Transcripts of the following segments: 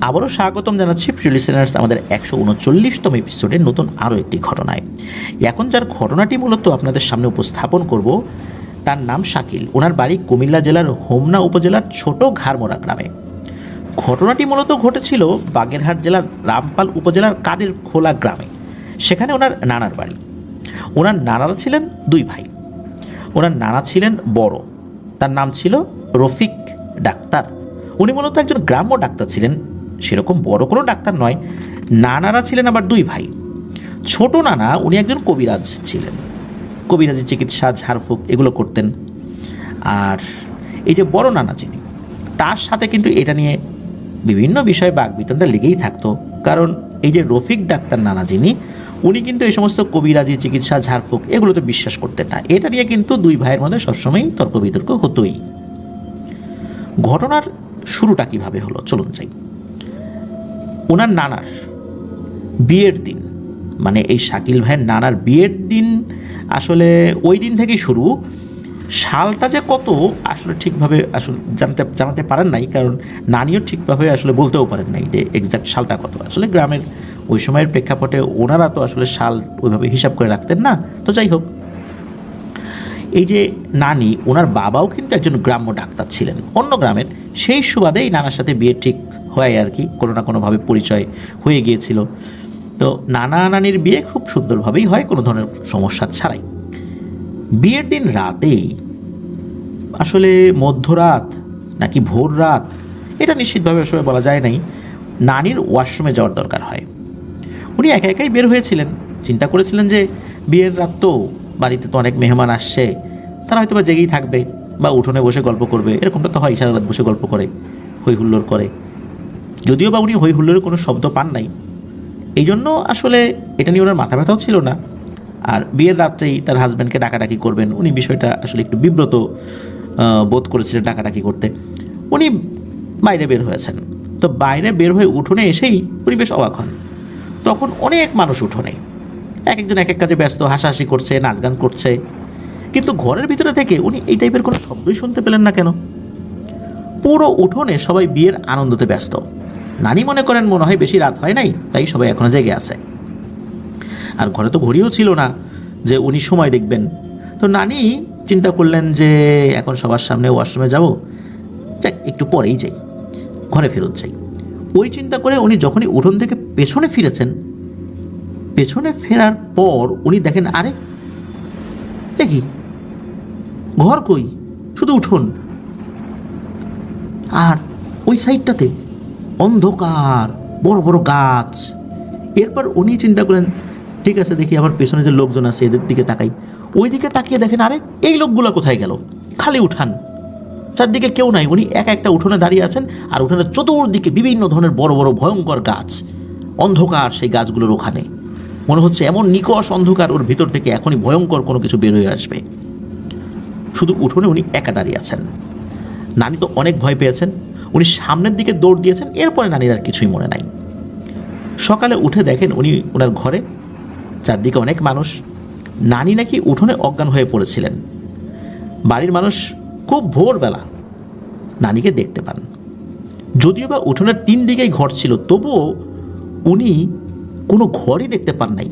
আবারও স্বাগতম জানাচ্ছি প্রিয় লিসেনার্স আমাদের একশো উনচল্লিশতম এপিসোডের নতুন আরও একটি ঘটনায়। এখন যার ঘটনাটি মূলত আপনাদের সামনে উপস্থাপন করব, তার নাম শাকিল। ওনার বাড়ি কুমিল্লা জেলার হোমনা উপজেলার ছোট ঘাড়মোড়া গ্রামে। ঘটনাটি মূলত ঘটেছিল বাগেরহাট জেলার রামপাল উপজেলার কাদের খোলা গ্রামে। সেখানে ওনার নানার বাড়ি। ওনার নানারা ছিলেন দুই ভাই। ওনার নানা ছিলেন বড়। তার নাম ছিল রফিক ডাক্তার। উনি মূলত একজন গ্রাম্য ডাক্তার ছিলেন। সেরকম বড় কোনো ডাক্তার নয়। নানারা ছিলেন আবার দুই ভাই। ছোট নানা, উনি একজন কবিরাজ ছিলেন। কবিরাজি চিকিৎসা, ঝাড়ফুঁক, এগুলো করতেন। আর এই যে বড় নানা যিনি, তার সাথে কিন্তু এটা নিয়ে বিভিন্ন বিষয়ে বাক বিতণ্ডা লেগেই থাকতো। কারণ এই যে রফিক ডাক্তার নানা যিনি, উনি কিন্তু এই সমস্ত কবিরাজি চিকিৎসা, ঝাড়ফুঁক, এগুলোতে বিশ্বাস করতেন না। এটা নিয়ে কিন্তু দুই ভাইয়ের মধ্যে সবসময়ই তর্ক বিতর্ক হতোই। ঘটনার শুরুটা কীভাবে হলো? চলুন যাই। ওনার নানার বিয়ের দিন। মানে এই শাকিল ভাইয়ের নানার বিয়ের দিন আসলে ওই দিন থেকেই শুরু। সালটা যে কত আসলে ঠিকভাবে আসলে জানতে, জানাতে পারেন নাই, কারণ নানিও ঠিকভাবে আসলে বলতেও পারেন নাই যে এক্সাক্ট সালটা কত। আসলে গ্রামের ওই সময়ের প্রেক্ষাপটে ওনারা তো আসলে সাল ওইভাবে হিসাব করে রাখতেন না। তো যাই হোক, এই যে নানি, ওনার বাবাও কিন্তু একজন গ্রাম্য ডাক্তার ছিলেন। অন্য গ্রামের সেই সুবাদে এই নানার সাথে বিয়ে ঠিক হয় আর কি, কোনো না কোনোভাবে পরিচয় হয়ে গিয়েছিল। তো নানা নানির বিয়ে খুব সুন্দরভাবেই হয়, কোনো ধরনের সমস্যা ছাড়াই। বিয়ের দিন রাতেই আসলে মধ্যরাত নাকি ভোর রাত এটা নিশ্চিতভাবে আসলে বলা যায় নাই, নানির ওয়াশরুমে যাওয়ার দরকার হয়। উনি একা একাই বের হয়েছিলেন। চিন্তা করেছিলেন যে বিয়ের রাত তো, বাড়িতে তো অনেক মেহমান আসছে, তারা হয়তো বা জেগেই থাকবে বা উঠোনে বসে গল্প করবে, এরকমটা তো হয়, সারা রাত বসে গল্প করে হই হুল্লোড় করে। যদিও বা উনি হই হুল্লোড়ের কোনো শব্দ পান নাই। এই জন্য আসলে এটা নিয়ে ওনার মাথা ব্যথাও ছিল না। আর বিয়ের রাত্রেই তার হাজব্যান্ডকে ডাকাডাকি করবেন, উনি বিষয়টা আসলে একটু বিব্রত বোধ করেছিলেন ডাকাডাকি করতে। উনি বাইরে বের হয়েছেন। তো বাইরে বের হয়ে উঠোনে এসেই উনি বেশ অবাক হন। তখন অনেক মানুষ উঠোনে। এক একজন এক এক কাজে ব্যস্ত, হাসাহাসি করছে নাচ গান করছে। কিন্তু ঘরের ভিতরে থেকে উনি এই টাইপের কোনো শব্দই শুনতে পেলেন না কেন? পুরো উঠোনে সবাই বিয়ের আনন্দতে ব্যস্ত। নানি মনে করেন মনে হয় বেশি রাত হয় নাই, তাই সবাই এখনও জেগে আছে। আর ঘরে তো ঘড়িও ছিল না যে উনি সময় দেখবেন। তো নানি চিন্তা করলেন যে এখন সবার সামনে ওয়াশরুমে যাব, যাক, একটু পরেই যাই, ঘরে ফেরত যাই। ওই চিন্তা করে উনি যখনই উঠোন থেকে পেছনে ফিরেছেন, পেছনে ফেরার পর উনি দেখেন, আরে দেখি ঘর কই? শুধু উঠোন। আর ওই সাইডটাতে অন্ধকার, বড় বড় গাছ। এরপর উনি চিন্তা করেন, ঠিক আছে, দেখি আমার পেছনে যে লোকজন আছে, এদের দিকে তাকাই। ওই দিকে তাকিয়ে দেখেন, আরে, এই লোকগুলো কোথায় গেল? খালি উঠান। চারদিকে কেউ নাই, উনি একা একটা উঠোনে দাঁড়িয়ে আছেন, আর উঠোনের চতুর্দিকে বিভিন্ন ধরনের বড় বড় ভয়ঙ্কর গাছ। অন্ধকার সেই গাছগুলোর ওখানে। মনে হচ্ছে এমন নিকষ অন্ধকার ওর ভিতর থেকে এখনই ভয়ঙ্কর কোনো কিছু বের হয়ে আসবে। শুধু উঠোনে উনি একা দাঁড়িয়ে আছেন। নানি তো অনেক ভয় পেয়েছেন। উনি সামনের দিকে দৌড় দিয়েছেন, এরপরে নানির আর কিছুই মনে নাই। সকালে উঠে দেখেন উনি ওনার ঘরে চারদিকে অনেক মানুষ। নানি নাকি উঠোনে অজ্ঞান হয়ে পড়েছিলেন। বাড়ির মানুষ খুব ভোরবেলা নানিকে দেখতে পান। যদিও বা উঠোনের তিন দিকেই ঘর ছিল, তবুও উনি কোনো ঘরই দেখতে পান নাই।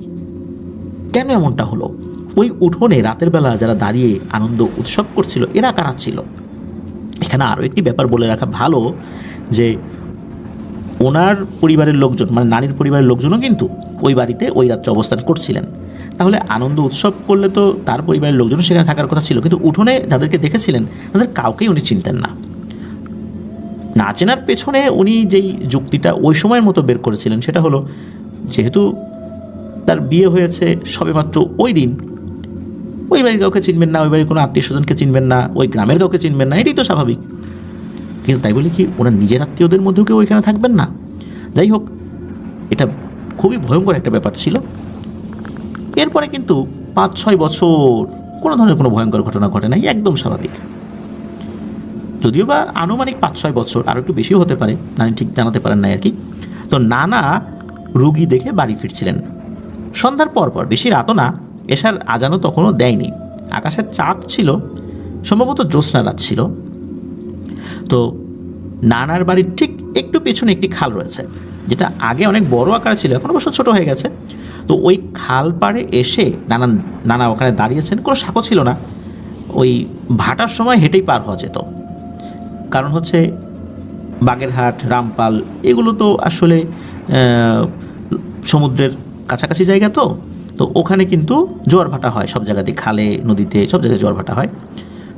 কেন এমনটা হলো? ওই উঠোনে রাতের বেলা যারা দাঁড়িয়ে আনন্দ উৎসব করছিল, এরা কারা ছিল? এখানে আরও একটি ব্যাপার বলে রাখা ভালো যে ওনার পরিবারের লোকজন মানে নানির পরিবারের লোকজনও কিন্তু ওই বাড়িতে ওই রাত্রে অবস্থান করছিলেন। তাহলে আনন্দ উৎসব করলে তো তার পরিবারের লোকজনও সেখানে থাকার কথা ছিল, কিন্তু উঠোনে যাদেরকে দেখেছিলেন, তাদের কাউকেই উনি চিনতেন না। না চেনার পেছনে উনি যেই যুক্তিটা ওই সময়ের মতো বের করেছিলেন, সেটা হলো যেহেতু তার বিয়ে হয়েছে সবেমাত্র ওই দিন ওই বাড়ির কাউকে চিনবেন না, ওই বাড়ির কোনো আত্মীয় স্বজনকে চিনবেন না, ওই গ্রামের কাউকে চিনবেন না, এটাই তো স্বাভাবিক। কিন্তু তাই বলে কি, ওনার নিজের আত্মীয়দের মধ্যেও কেউ ওইখানে থাকবেন না? যাই হোক, এটা খুবই ভয়ঙ্কর একটা ব্যাপার ছিল। এরপরে কিন্তু পাঁচ ছয় বছর কোনো ধরনের কোনো ভয়ঙ্কর ঘটনা ঘটে নাই, একদম স্বাভাবিক। যদিও বা আনুমানিক পাঁচ ছয় বছর আরও একটু বেশিও হতে পারে, নানি ঠিক জানাতে পারেন না আর কি। তো নানা রুগী দেখে বাড়ি ফিরছিলেন। সন্ধ্যার পর পর, বেশি রাতও না এসার আজানও তখনও দেয়নি। আকাশের চাঁদ ছিল, সম্ভবত জ্যোৎস্না রাত ছিল। তো নানার বাড়ির ঠিক একটু পেছনে একটি খাল রয়েছে, যেটা আগে অনেক বড় আকার ছিল, এখন অবশ্য ছোট হয়ে গেছে। তো ওই খাল পাড়ে এসে নানান, নানা ওখানে দাঁড়িয়েছেন, কোনো সাঁকো ছিল না। ওই ভাটার সময় হেঁটেই পার হওয়া যেত। কারণ হচ্ছে বাগেরহাট, রামপাল, এগুলো তো আসলে সমুদ্রের কাছাকাছি জায়গা তো। তো ওখানে কিন্তু জোয়ার ভাটা হয়, সব জায়গাতে খালে, নদীতে সব জায়গায় জোয়ার ভাটা হয়।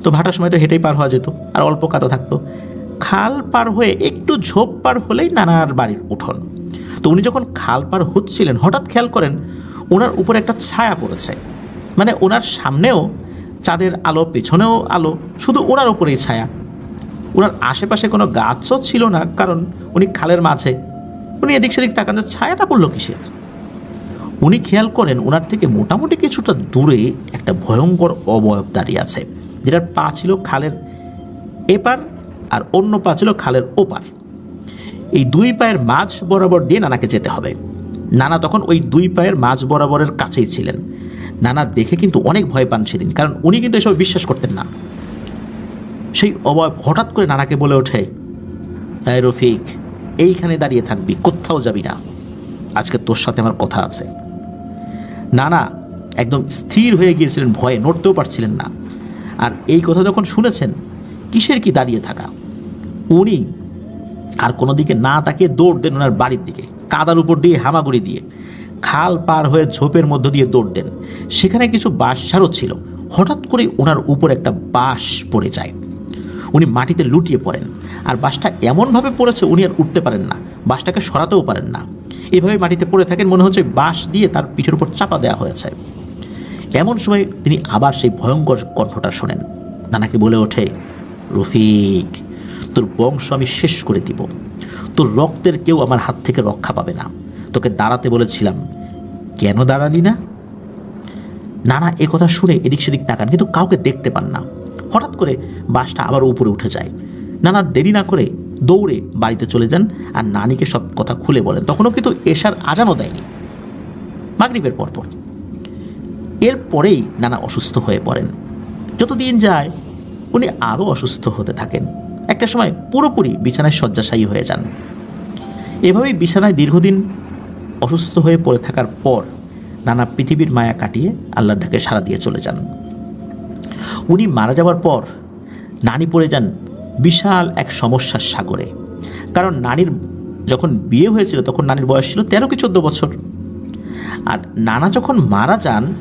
তো ভাটার সময় তো হেঁটেই পার হওয়া যেত, আর অল্প কাদা থাকতো। খাল পার হয়ে একটু ঝোপ পার হলেই নানার বাড়ির উঠোন। তো উনি যখন খাল পার হচ্ছিলেন, হঠাৎ খেয়াল করেন ওনার উপরে একটা ছায়া পড়েছে। মানে ওনার সামনেও চাঁদের আলো, পেছনেও আলো, শুধু ওনার উপরেই ছায়া। ওনার আশেপাশে কোনো গাছও ছিল না, কারণ উনি খালের মাঝে। উনি এদিক সেদিক তাকান ছায়াটা পড়ল কিসের? উনি খেয়াল করেন ওনার থেকে মোটামুটি কিছুটা দূরে একটা ভয়ঙ্কর অবয়ব দাঁড়িয়ে আছে, যেটার পা ছিল খালের এপার আর অন্য পা ছিল খালের ওপার। এই দুই পায়ের মাঝ বরাবর দিয়ে নানাকে যেতে হবে। নানা তখন ওই দুই পায়ের মাঝ বরাবরের কাছেই ছিলেন। নানা দেখে কিন্তু অনেক ভয় পান সেদিন, কারণ উনি কিন্তু এসব বিশ্বাস করতেন না। সেই অবয়ব হঠাৎ করে নানাকে বলে ওঠে তাই রফিক, এইখানে দাঁড়িয়ে থাকবি, কোথাও যাবি না। আজকে তোর সাথে আমার কথা আছে। নানা একদম স্থির হয়ে গিয়েছিলেন, ভয়ে নড়তেও পারছিলেন না। আর এই কথা যখন শুনেছেন, কিসের কি দাঁড়িয়ে থাকা? উনি আর কোনো দিকে না তাকিয়ে দৌড় দেন ওনার বাড়ির দিকে, কাদার উপর দিয়ে হামাগুড়ি দিয়ে। খাল পার হয়ে ঝোপের মধ্য দিয়ে দৌড় দেন। সেখানে কিছু বাঁশ ছিল। হঠাৎ করে ওনার উপর একটা বাঁশ পড়ে যায়। উনি মাটিতে লুটিয়ে পড়েন। আর বাঁশটা এমনভাবে পড়েছে উনি আর উঠতে পারেন না। বাসটাকে সরাতেও পারেন না। এভাবে মাটিতে পড়ে থাকেন মনে হচ্ছে বাঁশ দিয়ে তার পিঠের উপর চাপা দেওয়া হয়েছে। এমন সময় তিনি আবার সেই ভয়ঙ্কর কণ্ঠটা শোনেন। নানাকে বলে ওঠে, রফিক, তোর বংশ আমি শেষ করে দিব। তোর রক্তের কেউ আমার হাত থেকে রক্ষা পাবে না। তোকে দাঁড়াতে বলেছিলাম। কেন দাঁড়ালি না? নানা এ কথা শুনে এদিক সেদিক তাকান, কিন্তু কাউকে দেখতে পান না। হঠাৎ করে বাসটা আবার উপরে উঠে যায়। নানা দেরি না করে দৌড়ে বাড়িতে চলে যান আর নানিকে সব কথা খুলে বলেন। তখনও কিন্তু এশার আজানও দেয়নি। মাগরিবের পরপর। এরপরেই নানা অসুস্থ হয়ে পড়েন। যতদিন যায় উনি আরও অসুস্থ হতে থাকেন। একটা সময় পুরোপুরি বিছানায় শয্যাশায়ী হয়ে যান। এভাবেই বিছানায় দীর্ঘদিন অসুস্থ হয়ে পড়ে থাকার পর নানা পৃথিবীর মায়া কাটিয়ে আল্লাহর ডাকে সাড়া দিয়ে চলে যান। উনি মারা যাওয়ার পর নানি পড়ে যান বিশাল এক সমস্যার সাগরে। কারণ নানির যখন বিয়ে হয়েছিল, তখন নানির বয়স ছিল তেরো কি চোদ্দ বছর। আর নানা যখন মারা যান,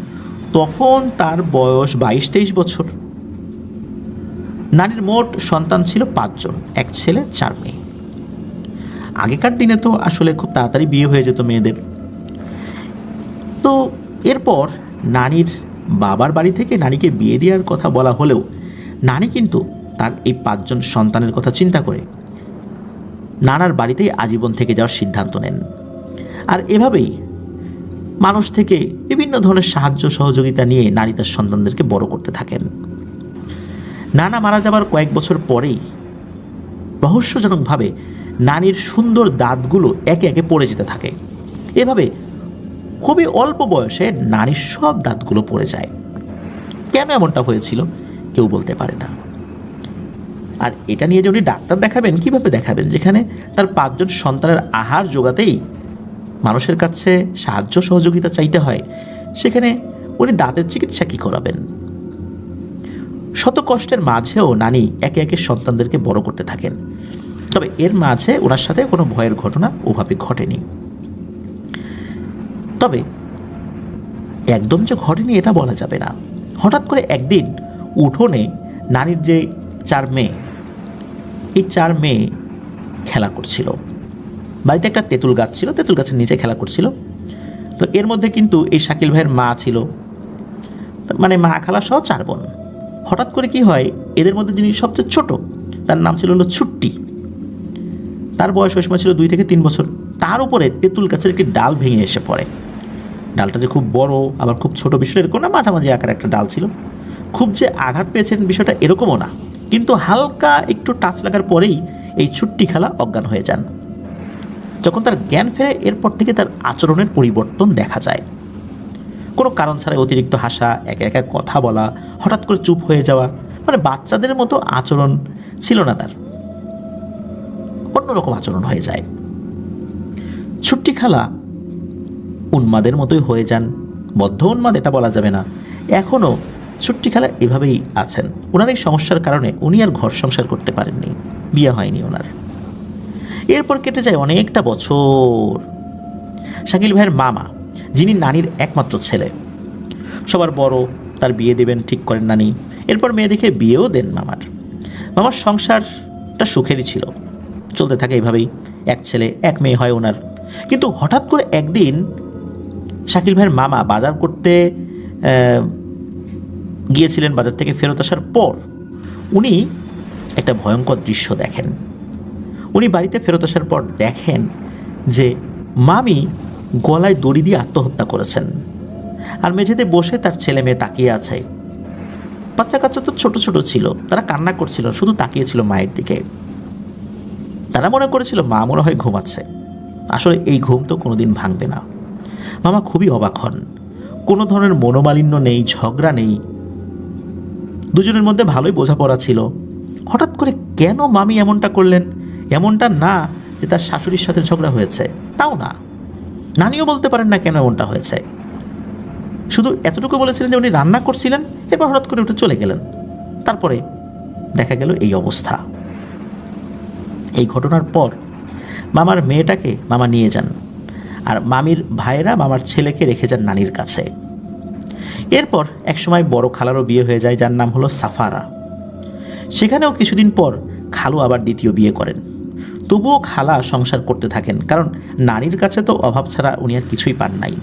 তখন তার বয়স বাইশ তেইশ বছর। নানির মোট সন্তান ছিল পাঁচজন, এক ছেলে, চার মেয়ে। আগেকার দিনে তো আসলে খুব তাড়াতাড়ি বিয়ে হয়ে যেত মেয়েদের। তো এরপর নানির বাবার বাড়ি থেকে নানিকে বিয়ে দেওয়ার কথা বলা হলেও নানি কিন্তু তার এই পাঁচজন সন্তানের কথা চিন্তা করে। নানার বাড়িতেই আজীবন থেকে যাওয়ার সিদ্ধান্ত নেন। আর এভাবেই মানুষ থেকে বিভিন্ন ধরনের সাহায্য সহযোগিতা নিয়ে নারী তার সন্তানদেরকে বড় করতে থাকেন। নানা মারা যাবার কয়েক বছর পরেই রহস্যজনকভাবে নানির সুন্দর দাঁতগুলো একে একে পড়ে যেতে থাকে। এভাবে খুবই অল্প বয়সে নানির সব দাঁতগুলো পড়ে যায়। কেন এমনটা হয়েছিল কেউ বলতে পারে না। আর এটা নিয়ে যে উনি ডাক্তার দেখাবেন, কীভাবে দেখাবেন? যেখানে তার পাঁচজন সন্তানের আহার জোগাতেই মানুষের কাছে সাহায্য সহযোগিতা চাইতে হয়, সেখানে উনি দাঁতের চিকিৎসা কী করাবেন? শত কষ্টের মাঝেও নানি একে একে সন্তানদেরকে বড় করতে থাকেন। তবে এর মাঝে ওনার সাথে কোনো ভয়ের ঘটনা ওভাবে ঘটেনি। তবে একদম যে ঘটেনি এটা বলা যাবে না। হঠাৎ করে একদিন উঠোনে নানির যে চার মেয়ে, এই চার মেয়ে খেলা করছিল। বাড়িতে একটা তেঁতুল গাছ ছিল, তেঁতুল গাছের নিচে খেলা করছিল। তো এর মধ্যে কিন্তু এই শাকিল ভাইয়ের মা ছিল। মানে মা খালা সহ চার বোন। হঠাৎ করে কি হয়, এদের মধ্যে যিনি সবচেয়ে ছোট, তার নাম ছিল হলো ছুট্টি। তার বয়স ওই সময় ছিল দুই থেকে তিন বছর। তার উপরে তেঁতুল গাছের একটি ডাল ভেঙে এসে পড়ে। ডালটা যে খুব বড়, আবার খুব ছোট বিষয় এরকম না, মাঝামাঝি আকার একটা ডাল ছিল। খুব যে আঘাত পেয়েছেন বিষয়টা এরকমও না। কিন্তু হালকা একটু টাচ লাগার পরেই এই ছুট্টি খেলা অজ্ঞান হয়ে যান। যখন তার জ্ঞান ফেরে, এরপর থেকে তার আচরণের পরিবর্তন দেখা যায়। কোনো কারণ ছাড়াই অতিরিক্ত হাসা, একে একা কথা বলা, হঠাৎ করে চুপ হয়ে যাওয়া মানে বাচ্চাদের মতো আচরণ ছিল না তার। অন্যরকম আচরণ হয়ে যায়। ছুট্টি খালা উন্মাদের মতোই হয়ে যান। বদ্ধ উন্মাদ এটা বলা যাবে না। এখনও ছুট্টি খেলা এভাবেই আছেন। ওনার এই সমস্যার কারণে উনি আর ঘর সংসার করতে পারেননি। বিয়ে হয়নি ওনার এরপর কেটে যায় অনেকটা বছর। শাকিল ভাইয়ের মামা, যিনি নানির একমাত্র ছেলে। সবার বড়, তার বিয়ে দেবেন, ঠিক করেন নানি। এরপর মেয়ে দেখে বিয়েও দেন মামার। মামার সংসারটা সুখেরই ছিল। চলতে থাকে এইভাবেই এক ছেলে, এক মেয়ে হয় ওনার কিন্তু হঠাৎ করে একদিন শাকিল ভাইয়ের মামা বাজার করতে গিয়েছিলেন বাজার থেকে ফেরত আসার পর উনি একটা ভয়ঙ্কর দৃশ্য দেখেন। উনি বাড়িতে ফেরত আসার পর দেখেন যে মামি গলায় দড়ি দিয়ে আত্মহত্যা করেছেন আর মেঝেতে বসে তার ছেলে মেয়ে তাকিয়ে আছে। বাচ্চা কাচ্চা তো ছোট ছোট ছিল, তারা কান্না করছিল, শুধু তাকিয়েছিল মায়ের দিকে। তারা মনে করেছিল মা মনে হয় ঘুমাচ্ছে। আসলে এই ঘুম তো কোনোদিন ভাঙবে না। মামা খুবই অবাক হন। কোনো ধরনের মনোমালিন্য নেই, ঝগড়া নেই। দুজনের মধ্যে ভালোই বোঝাপড়া ছিল। হঠাৎ করে কেন মামি এমনটা করলেন? এমনটা না যে তার শাশুড়ির সাথে ঝগড়া হয়েছে। তাও না। নানিও বলতে পারেন না কেন এমনটা হয়েছে। শুধু এতটুকু বলেছিলেন যে উনি রান্না করছিলেন, এরপর হঠাৎ করে উঠে চলে গেলেন। তারপরে দেখা গেল এই অবস্থা। এই ঘটনার পর মামার মেয়েটাকে মামা নিয়ে যান। আর মামির ভাইয়েরা মামার ছেলেকে রেখে যান নানির কাছে। এরপর একসময় বড় খালারও বিয়ে হয়ে যায়, যার নাম হলো সাফারা। সেখানেও কিছুদিন পর খালু আবার দ্বিতীয় বিয়ে করেন। তবুও খালা সংসার করতে থাকেন, কারণ নারীর কাছে তো অভাব ছাড়া উনি আর কিছুই পান নাই।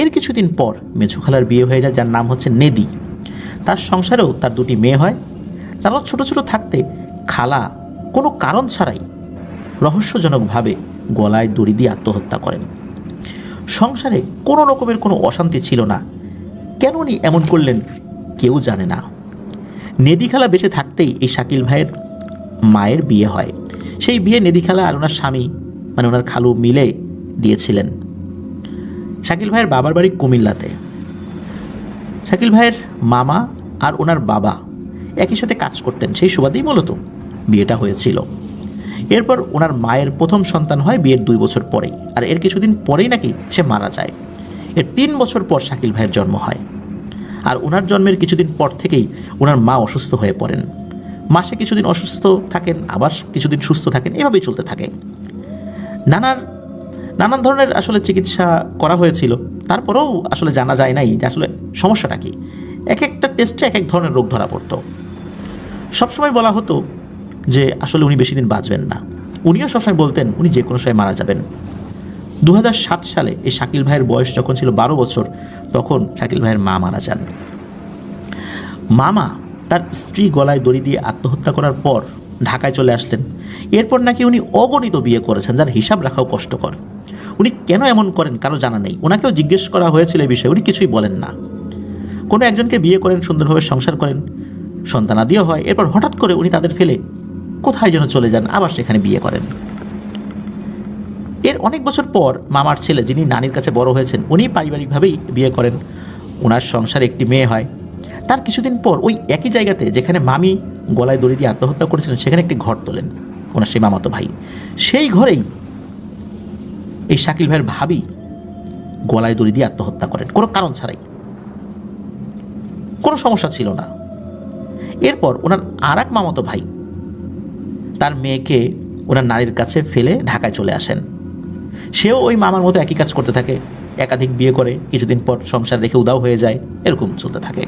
এর কিছুদিন পর মেঝু খালার বিয়ে হয়ে যায়, যার নাম হচ্ছে নেদি। তার সংসারেও তার দুটি মেয়ে হয়। তারাও ছোট ছোট থাকতে খালা কোনো কারণ ছাড়াই রহস্যজনকভাবে গলায় দড়ি দিয়ে আত্মহত্যা করেন। সংসারে কোনো রকমের কোনো অশান্তি ছিল না। কেন উনি এমন করলেন কেউ জানে না। নেদি খালা বেঁচে থাকতেই এই শাকিল ভাইয়ের মায়ের বিয়ে হয়। সেই বিয়ে নেদি খালা আর ওনার স্বামী মানে ওনার খালু মিলে দিয়েছিলেন। শাকিল ভাইয়ের বাবার বাড়ি কুমিল্লাতে। শাকিল ভাইয়ের মামা আর ওনার বাবা একই সাথে কাজ করতেন। সেই সুবাদেই মূলত বিয়েটা হয়েছিল। এরপর ওনার মায়ের প্রথম সন্তান হয় বিয়ের দুই বছর পরেই। আর এর কিছুদিন পরেই নাকি সে মারা যায়। এর তিন বছর পর শাকিল ভাইয়ের জন্ম হয়। আর ওনার জন্মের কিছুদিন পর থেকেই ওনার মা অসুস্থ হয়ে পড়েন। মাসে কিছুদিন অসুস্থ থাকেন, আবার কিছুদিন সুস্থ থাকেন, এভাবেই চলতে থাকে। নানার, নানান ধরনের আসলে চিকিৎসা করা হয়েছিল। তারপরেও আসলে জানা যায় নাই যে আসলে সমস্যাটা কি। এক একটা টেস্টে এক এক ধরনের রোগ ধরা পড়তো। সবসময় বলা হতো যে আসলে উনি বেশি দিন বাঁচবেন না। উনিও সবসময় বলতেন, উনি যে কোনো সময় মারা যাবেন। দু হাজার সাত সালে এই শাকিল ভাইয়ের বয়স যখন ছিল বারো বছর, তখন শাকিল ভাইয়ের মা মারা যান। মামা তার স্ত্রী গলায় দড়ি দিয়ে আত্মহত্যা করার পর ঢাকায় চলে আসলেন। এরপর নাকি উনি অগণিত বিয়ে করেছেন, যার হিসাব রাখাও কষ্টকর। উনি কেন এমন করেন কারও জানা নেই। ওনাকেও জিজ্ঞেস করা হয়েছিল এই বিষয়ে, উনি কিছুই বলেন না। কোনো একজনকে বিয়ে করেন, সুন্দরভাবে সংসার করেন, সন্তানাদিও হয়। এরপর হঠাৎ করে উনি তাদের ফেলে কোথায় যেন চলে যান, আবার সেখানে বিয়ে করেন। এর অনেক বছর পর মামার ছেলে, যিনি নানির কাছে বড় হয়েছেন, উনি পারিবারিকভাবেই বিয়ে করেন। ওনার সংসারে একটি মেয়ে হয়। তার কিছুদিন পর ওই একই জায়গাতে, যেখানে মামি গলায় দড়ি দিয়ে আত্মহত্যা করেছিলেন, সেখানে একটি ঘর তোলেন ওনার সেই মামাতো ভাই। সেই ঘরেই এই শাকিল ভাইয়ের ভাবি গলায় দড়ি দিয়ে আত্মহত্যা করেন, কোনো কারণ ছাড়াই। কোনো সমস্যা ছিল না। এরপর ওনার আর এক মামাতো ভাই তার মেয়েকে ওনার নারীর কাছে ফেলে ঢাকায় চলে আসেন। সেও ওই মামার মতো একই কাজ করতে থাকে। একাধিক বিয়ে করে, কিছুদিন পর সংসার রেখে উদাও হয়ে যায়, এরকম চলতে থাকে।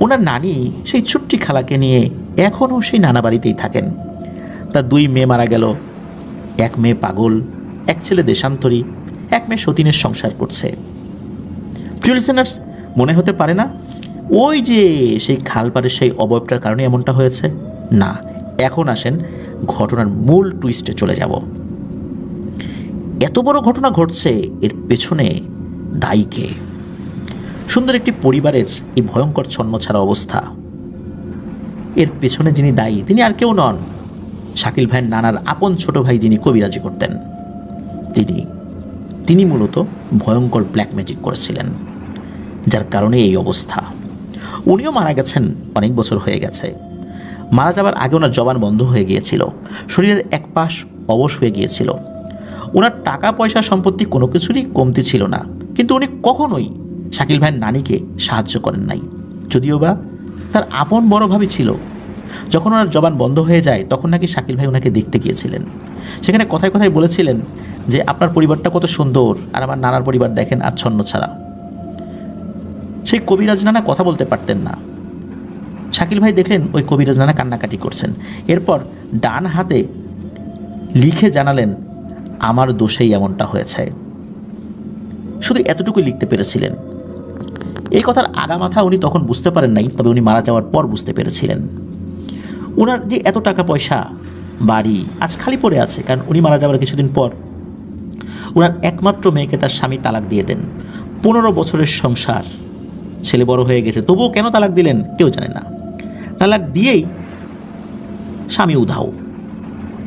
ওনার নানি সেই ছুট্টি খালাকে নিয়ে এখনও সেই নানা বাড়িতেই থাকেন। তার দুই মেয়ে মারা গেল। এক মেয়ে পাগল, এক ছেলে দেশান্তরী, এক মেয়ে সতীনের সংসার করছে। প্রিয় লিসেনার্স মনে হতে পারে না? ওই যে সেই খালপাড়ের সেই অবয়বটার কারণে এমনটা হয়েছে? না এখন আসেন ঘটনার মূল টুইস্টে চলে যাব। এত বড় ঘটনা ঘটছে এর পেছনে দায়ী কে? সুন্দর একটি পরিবারের এই ভয়ঙ্কর ছন্নছাড়া অবস্থা। এর পেছনে যিনি দায়ী, তিনি আর কেউ নন। শাকিল ভাইয়ের নানার আপন ছোট ভাই যিনি কবিরাজি করতেন, তিনি তিনি মূলত ভয়ঙ্কর ব্ল্যাক ম্যাজিক করেছিলেন, যার কারণে এই অবস্থা। উনিও মারা গেছেন অনেক বছর হয়ে গেছে। মারা যাবার আগে ওনার জবান বন্ধ হয়ে গিয়েছিল। শরীরের এক পাশ অবশ হয়ে গিয়েছিল। ওনার টাকা পয়সা সম্পত্তি কোনো কিছুরই কমতি ছিল না। কিন্তু উনি কখনোই শাকিল ভাইয়ের নানিকে সাহায্য করেন নাই। যদিও বা তার আপন বড় ভাবি ছিল। যখন ওনার জবান বন্ধ হয়ে যায়, তখন নাকি শাকিল ভাই ওনাকে দেখতে গিয়েছিলেন। সেখানে কথায় কথায় বলেছিলেন যে, আপনার পরিবারটা কত সুন্দর, আর আমার নানার পরিবার দেখেন আচ্ছন্ন ছাড়া। সেই কবিরাজ নানা কথা বলতে পারতেন না। শাকিল ভাই দেখলেন ওই কবিরাজ নানা কান্নাকাটি করছেন। এরপর ডান হাতে লিখে জানালেন, আমার দোষেই এমনটা হয়েছে। শুধু এতটুকুই লিখতে পেরেছিলেন। এই কথার আগামাথা উনি তখন বুঝতে পারেন নাই, তবে উনি মারা যাওয়ার পর বুঝতে পেরেছিলেন। ওনার যে এত টাকা পয়সা, বাড়ি, আজ খালি পড়ে আছে, কারণ উনি মারা যাওয়ার কিছুদিন পর ওনার একমাত্র মেয়েকে তার স্বামী তালাক দিয়ে দেন। পনেরো বছরের সংসার, ছেলে বড় হয়ে গেছে, তবুও কেন তালাক দিলেন, কেউ জানে না। তালাক দিয়েই স্বামী উধাও।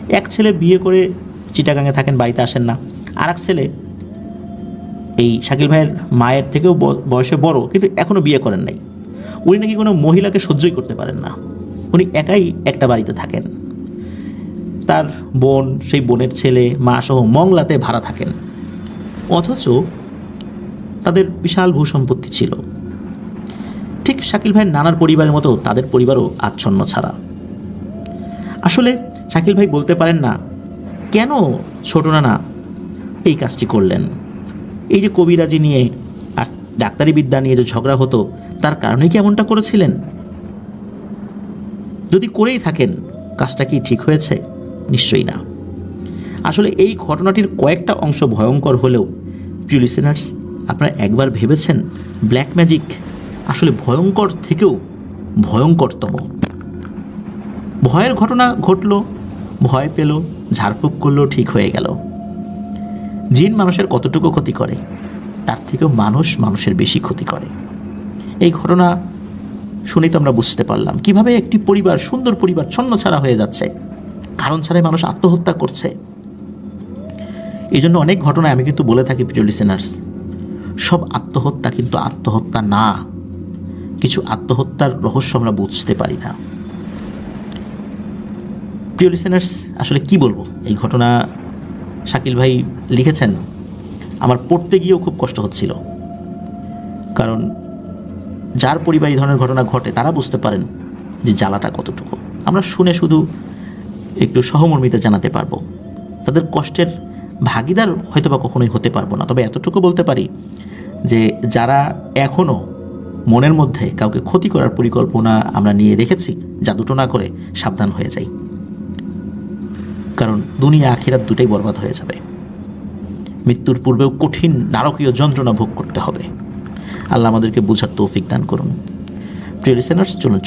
এক ছেলে বিয়ে করে চিটাগাঙে থাকেন, বাড়িতে আসেন না। আর এক ছেলে এই শাকিল ভাইয়ের মায়ের থেকেও বয়সে বড়, কিন্তু এখনও বিয়ে করেন নাই। উনি নাকি কোনো মহিলাকে সহ্যই করতে পারেন না। উনি একাই একটা বাড়িতে থাকেন। তার বোন, সেই বোনের ছেলে, মা সহ মংলাতে ভাড়া থাকেন। অথচ তাদের বিশাল ভূসম্পত্তি ছিল। শাকিল ভাইয়ের নানার পরিবারের মতো তাদের পরিবারও আচ্ছন্ন ছাড়া। আসলে শাকিল ভাই বলতে পারেন না, কেন ছোট নানা এই কাজটি করলেন? এই যে কবিরাজি নিয়ে আর ডাক্তারি বিদ্যা নিয়ে যে ঝগড়া হতো, তার কারণে কি এমনটা করেছিলেন? যদি করেই থাকেন, কাজটা কি ঠিক হয়েছে? নিশ্চয়ই না। আসলে এই ঘটনাটির কয়েকটা অংশ ভয়ঙ্কর হলেও প্রিয় লিসেনার্স আপনারা একবার ভেবেছেন ব্ল্যাক ম্যাজিক আসলে ভয়ঙ্কর থেকেও ভয়ঙ্করতম। ভয়ের ঘটনা ঘটল, ভয় পেল, ঝাড়ফুঁক করল, ঠিক হয়ে গেল। জিন মানুষের কতটুকু ক্ষতি করে, তার থেকেও মানুষ মানুষের বেশি ক্ষতি করে। এই ঘটনা শুনেই তো আমরা বুঝতে পারলাম, কীভাবে একটি পরিবার, সুন্দর পরিবার ছন্ন ছাড়া হয়ে যাচ্ছে। কারণ ছাড়াই মানুষ আত্মহত্যা করছে। এই জন্য অনেক ঘটনায় আমি কিন্তু বলে থাকি, প্রিয় লিসেনার্স সব আত্মহত্যা কিন্তু আত্মহত্যা না। কিছু আত্মহত্যার রহস্য আমরা বুঝতে পারি না। প্রিয় লিসেনার্স আসলে কি বলব? এই ঘটনা শাকিল ভাই লিখেছেন, আমার পড়তে গিয়েও খুব কষ্ট হচ্ছিল। কারণ যার পরিবার এই ধরনের ঘটনা ঘটে, তারা বুঝতে পারেন যে জ্বালাটা কতটুকু। আমরা শুনে শুধু একটু সহমর্মিতা জানাতে পারব। তাদের কষ্টের ভাগিদার হয়তো বা কখনোই হতে পারব না। তবে এতটুকু বলতে পারি যে যারা এখনও মনের মধ্যে কাউকে ক্ষতি করার পরিকল্পনা আমরা নিয়ে রেখেছি, যা দুটো না করে সাবধান হয়ে যাই। কারণ দুনিয়া, আখিরাত দুটাই বরবাদ হয়ে যাবে। মৃত্যুর পূর্বেও কঠিন, নারকীয় যন্ত্রণা ভোগ করতে হবে। আল্লাহ আমাদেরকে বোঝার তৌফিক দান করুন। প্রিয় লিসেনার্স চলুন